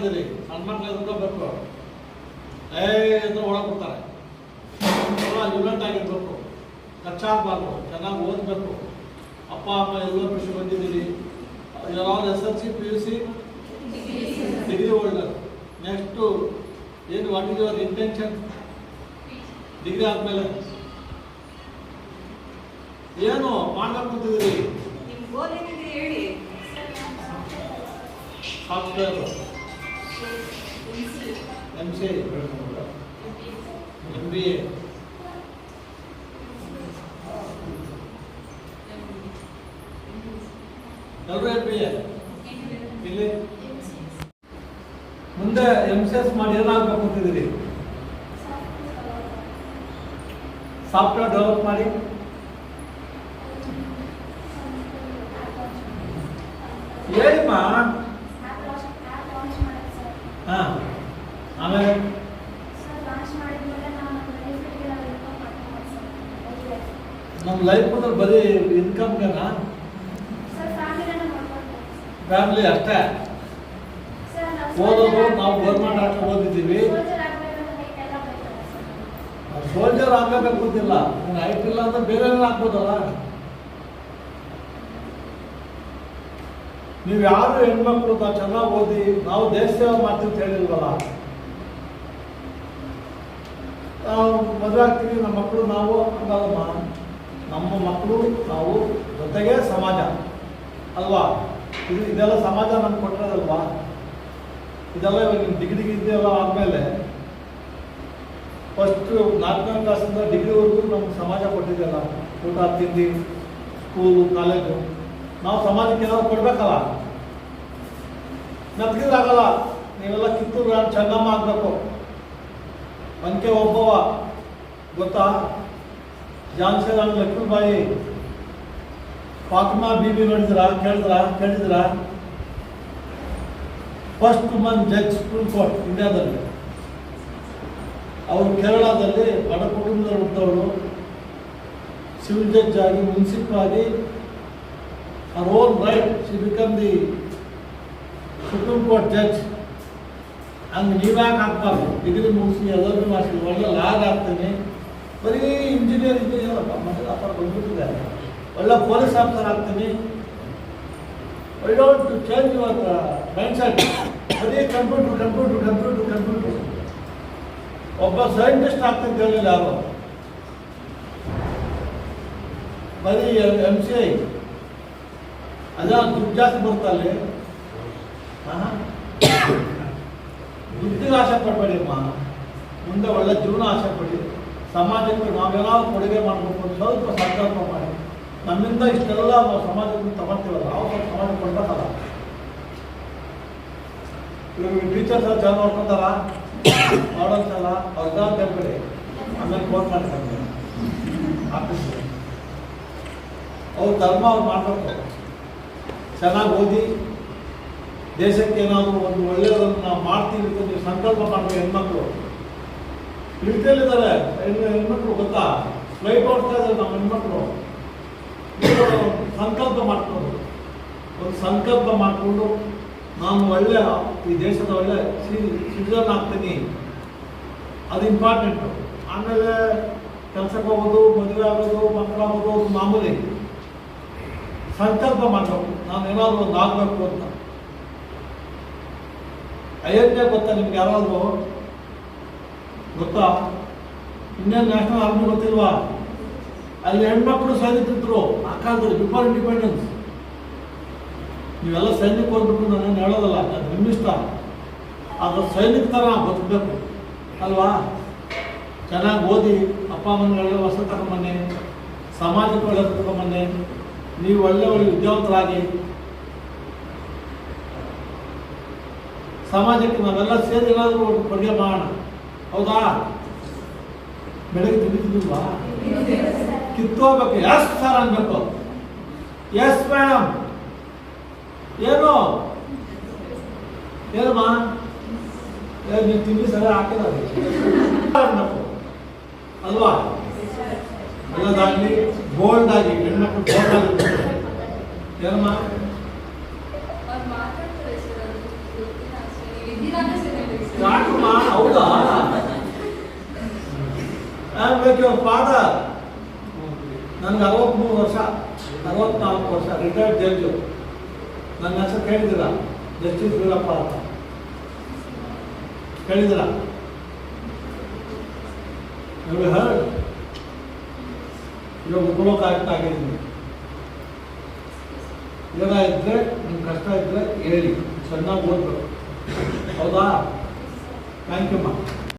ಆಗಿದ್ದೀರಿ ಸಣ್ಣ ಮಕ್ಳು ಎದ್ಕೋಬೇಕು ಏ ಅಂತ ಒಳಗೆ ಕೊಡ್ತಾರೆ ಯುನೆಂಟ್ ಆಗಿರ್ಬೇಕು. ಕಚ್ಚಾಗಬಾರ್ದು ಚೆನ್ನಾಗಿ ಓದಬೇಕು. ಅಪ್ಪ ಅಮ್ಮ ಎಲ್ಲ ಖುಷಿ ಬಂದಿದ್ದೀರಿ. ಯಾವ್ದು S L C P U C? Degree holder next ಏನು what is your intention degree ಆದಮೇಲೆ. ಏನು ಹೇಳಿ. Software M C M B A ಎಲ್ಲರೂ ಎಂ ಬಿ ಎ ಇಲ್ಲಿ ಮುಂದೆ ಎಂ ಸಿ ಎಸ್ ಮಾಡಿ ಏನಾಗಬೇಕು ಅಂತಿದ್ದೀರಿ ಸಾಫ್ಟ್ವೇರ್ ಡೆವಲಪ್ ಮಾಡಿ ಹೇಳಿಮ್ಮ ಹಾಂ ಆಮೇಲೆ ನಮ್ಮ ಲೈಫ್ ಅಂದ್ರೆ ಬರೀ ಇನ್ಕಮ್ಗೆನಾ ಫ್ಯಾಮಿಲಿ ಅಷ್ಟೇ? ಓದೋದು ನಾವು ಗೌರ್ಮೆಂಟ್ ಹಾಕಿ ಓದಿದ್ದೀವಿ ಸೋಲ್ಜರ್ ಆಗ್ಬೇಕು ಗೊತ್ತಿಲ್ಲ ನೀನು ಐಟ್ ಇಲ್ಲ ಅಂದ್ರೆ ಬೇರೆ ಹಾಕ್ಬೋದಲ್ಲ? ನೀವು ಯಾರು ಹೆಣ್ಮಕ್ಳು ನಾವು ಚೆನ್ನಾಗಿ ಓದಿ ನಾವು ದೇಶ ಸೇವೆ ಮಾಡ್ತೀವಿ ಅಂತ ಹೇಳಿಲ್ವಲ್ಲ? ನಾವು ಮದುವೆ ಆಗ್ತೀವಿ ನಮ್ಮ ಮಕ್ಕಳು ನಾವು ಹಂಗಲ್ಲಮ್ಮ ನಮ್ಮ ಮಕ್ಕಳು ನಾವು ಜೊತೆಗೆ ಸಮಾಜ. ಅಲ್ವಾ? ಇದು ಇದೆಲ್ಲ ಸಮಾಜ ನಮ್ಗೆ ಕೊಟ್ಟಿರೋದಲ್ವಾ? ಇದೆಲ್ಲ ಇವಾಗ ನಿಮ್ಮ ಡಿಗ್ರಿ ಇದೆಲ್ಲ ಆದಮೇಲೆ ಫಸ್ಟ್ ನಾಲ್ಕನೇ ಕ್ಲಾಸಿಂದ ಡಿಗ್ರಿವರೆಗೂ ನಮ್ಗೆ ಸಮಾಜ ಕೊಟ್ಟಿದೆಯಲ್ಲ. ಊಟ, ತಿಂಡಿ ಸ್ಕೂಲು ಕಾಲೇಜು ನಾವು ಸಮಾಜಕ್ಕೆ ಏನಾದ್ರು ಕೊಡ್ಬೇಕಲ್ಲ? ನಮ್ಗಿದಾಗಲ್ಲ ನೀವೆಲ್ಲ ಕಿತ್ತೂರು ಚೆನ್ನಮ್ಮ ಆಗಬೇಕು. ಅಂಕೆ ಒಬ್ಬವ ಗೊತ್ತಾ? ಝಾನ್ಸಿ ರಾಣಿ ಲಕ್ಷ್ಮೀಬಾಯಿ ಫಾತಿಮಾ ಬೀಬಿ ನೋಡಿದ್ರ? ಕೇಳಿದ್ರಾ? ಕೇಳಿದ್ರಾ? First man judge supreme court ಇಂಡಿಯಾದಲ್ಲಿ ಅವರು ಕೇರಳದಲ್ಲಿ ಬಡ ಕುಟುಂಬದಲ್ಲಿ ಹುಟ್ಟವರು ಸಿವಿಲ್ ಜಡ್ಜ್ ಆಗಿ ಮುನ್ಸಿಪಲ್ ಆಗಿ ಅವ್ರ own right she become the supreme court judge ಹಂಗೆ ನೀವ್ಯಾಕೆ ಹಾಕ್ಬಾರ್ದು. ಡಿಗ್ರಿ ಮುಗಿಸಿ ಎಲ್ಲರೂ ಮಾಡಿಸಿ, ಒಳ್ಳೆ ಲಾಗ್ ಆಗ್ತೀನಿ ಬರೀ ಇಂಜಿನಿಯರ್ ಇಂಜಿನಿಯರ್ ಮತ್ತೆ ವ್ಯಾಪಾರ ಬಂದ್ಬಿಟ್ಟಿದ್ದಾರೆ ಒಳ್ಳೆ ಪೊಲೀಸ್ ಆಫೀಸರ್ ಆಗ್ತೀನಿ. I don't to change your mindset ಬರೀ ಕಂಪ್ಯೂಟರ್ ಕಂಪ್ಯೂಟರ್ ಕಂಪ್ಯೂಟರ್ ಕಂಪ್ಯೂಟರ್ ಒಬ್ಬ ಸೈಂಟಿಸ್ಟ್ ಆಗ್ತಂತ ಹೇಳಿಲ್ಲ ಯಾರು? ಬರೀ ಎಂ ಸಿ ಐ ಅದ ದುಡ್ಡು ಜಾಸ್ತಿ ಬರ್ತಲ್ಲಿ. ದುಡ್ಡಿಗೆ ಆಸೆ ಪಡಬೇಡಿಮ್ಮ ಮುಂದೆ ಒಳ್ಳೆ ಜೀವನ ಆಸೆ ಪಡಿ. ಸಮಾಜಕ್ಕೆ ನಾವೇನಾದ್ರು ಕೊಡುಗೆ ಮಾಡಬೇಕು ಅಂತ ಸ್ವಲ್ಪ ಸಂಕಲ್ಪ ಮಾಡಿ. ನಮ್ಮಿಂದ ಇಷ್ಟೆಲ್ಲ ನಾವು ಸಮಾಜಕ್ಕೆ ತಗೊಳ್ತೀವಲ್ಲ, ನಾವು ಸ್ವಲ್ಪ ಸಮಾಜ ಕೊಡ್ಬೇಕಲ್ಲ. ಇವಾಗ ಟೀಚರ್ಸ್ ಎಲ್ಲ ಚೆನ್ನಾಗಿ ನೋಡ್ಕೊತಾರ? ಮಾಡೋದಲ್ಲ ಅವ್ರ ಅಂತ ಹೇಳ್ಬೇಡಿ ಆಮೇಲೆ ಫೋನ್ ಮಾಡ್ತಾರೆ ಆಫೀಸ್ ಅವ್ರ ಧರ್ಮ ಅವ್ರು ಮಾಡಬೇಕು. ಚೆನ್ನಾಗಿ ಓದಿ ದೇಶಕ್ಕೆ ಏನಾದರೂ ಒಂದು ಒಳ್ಳೆಯದನ್ನು ನಾವು ಮಾಡ್ತೀವಿ ಅಂತ ನೀವು ಸಂಕಲ್ಪ ಮಾಡುವ ಹೆಣ್ಮಕ್ಳು. ಇಳಿತಲ್ಲಿದ್ದಾರೆ ಹೆಣ್ಣು ಹೆಣ್ಮಕ್ಳು ಗೊತ್ತಾ? ಫ್ಲೈಟ್ ಓಡ್ತಾ ಇದ್ದಾರೆ ನಮ್ಮ ಹೆಣ್ಮಕ್ಳು. ಸಂಕಲ್ಪ ಮಾಡಿಕೊಂಡು ಒಂದು ಸಂಕಲ್ಪ ಮಾಡಿಕೊಂಡು ನಾನು ಒಳ್ಳೆಯ ಈ ದೇಶದ ಒಳ್ಳೆ ಸಿಟಿಸನ್ ಆಗ್ತೀನಿ. ಅದು ಇಂಪಾರ್ಟೆಂಟು ಆಮೇಲೆ ಕೆಲಸಕ್ಕೆ ಹೋಗೋದು, ಮದುವೆ ಆಗೋದು, ಮಕ್ಕಳಾಗೋದು ಮಾಮೂಲಿ. ಸಂಕಲ್ಪ ಮಾಡಬೇಕು. ನಾನು ಏನಾದರೂ ಒಂದು ಆಗಬೇಕು ಅಂತ. ಅಯೋಧ್ಯೆ ಗೊತ್ತಾ ನಿಮ್ಗೆ ಯಾರಾದರೂ? ಗೊತ್ತಾ? ಇಂಡಿಯನ್ ನ್ಯಾಷನಲ್ ಆರ್ಮಿ ಗೊತ್ತಿಲ್ವಾ? ಅಲ್ಲಿ ಹೆಣ್ಮಕ್ಳು ಸೈನಿಕರು ಆ ಕಾಲದಲ್ಲಿ ಬಿಫೋರ್ ಇಂಡಿಪೆಂಡೆನ್ಸ್ ನೀವೆಲ್ಲ ಸೈನಿಕ ಹೋಗ್ಬಿಟ್ಟು ನಾನು ಹೇಳೋದಲ್ಲ, ಅದು ನಿಮ್ಮಿಷ್ಟ ಆದ್ರೆ ಸೈನಿಕ ಥರ ಬದುಕಬೇಕು, ಅಲ್ವಾ? ಚೆನ್ನಾಗಿ ಓದಿ, ಅಪ್ಪ ಅಮ್ಮನಿಗೆ ಹೊಸ ತಗೊಂಬನ್ನಿ ಸಮಾಜಕ್ಕೆ ಒಳ್ಳೆ ತಗೊಂಬನ್ನಿ ನೀವು ಒಳ್ಳೆ ಒಳ್ಳೆ ವಿದ್ಯಾವಂತರಾಗಿ ಸಮಾಜಕ್ಕೆ ನಾವೆಲ್ಲ ಸೇರಿ ಏನಾದರೂ ಒಂದು ಕೊಡುಗೆ ಮಾಡೋಣ. ಹೌದಾ? ಬೆಳಗ್ಗೆ ತಿಳಿದಿಲ್ವಾ ಕಿತ್ತೋಗ್ಬೇಕು. ಎಸ್ ಸರ್ ಅನ್ಬೇಕು. ಎಸ್ ಮೇಡಮ್ ಏನು? ಏನಮ್ಮ? ನೀವು ತಿಂಡಿ ಸರಿ ಹಾಕಿಲ್ಲ ಅನ್ಬೇಕು. ಅಲ್ವಾ? ಒಳ್ಳೆದಾಗಲಿ ಬೋಲ್ಡ್ ಆಗಿ, ಹೆಣ್ಮಕ್ಳು ಗೋಲ್ಡ್ ಆಗಿ. ಏನಮ್ಮ ಅವ್ರು ಮಾತಾಡ್ತಾರೆ ಸರ್ ಅದು ಗೊತ್ತಿಲ್ಲ ಅಷ್ಟೇ ನೀವು ದಿನಾನೂ ಯಾಕಮ್ಮ ಹೌದಾ ಬೇಕು ಪಾದ ನನಗೆ ಅರವತ್ತ್ಮೂರು ವರ್ಷ ಅರವತ್ನಾಲ್ಕು ವರ್ಷ ರಿಟೈರ್ಡ್ ಜಡ್ಜು ನನ್ನ ಹೆಸರು ಕೇಳಿದಿರ ಜಸ್ಟಿಸ್ ವೀರಪ್ಪ ಅಂತ ಕೇಳಿದಿರ ಹೇಳಿ ಇವಾಗ ಉಪಲೋಕ ಆಗ್ತಾ ಆಗಿದ್ದೀನಿ ಏನ ಇದ್ರೆ ನಿಮ್ಗೆ ಕಷ್ಟ ಇದ್ರೆ ಹೇಳಿ ಚೆನ್ನಾಗಿ ಓದ್ಬೇಕು ಹೌದಾ 哎，哥们。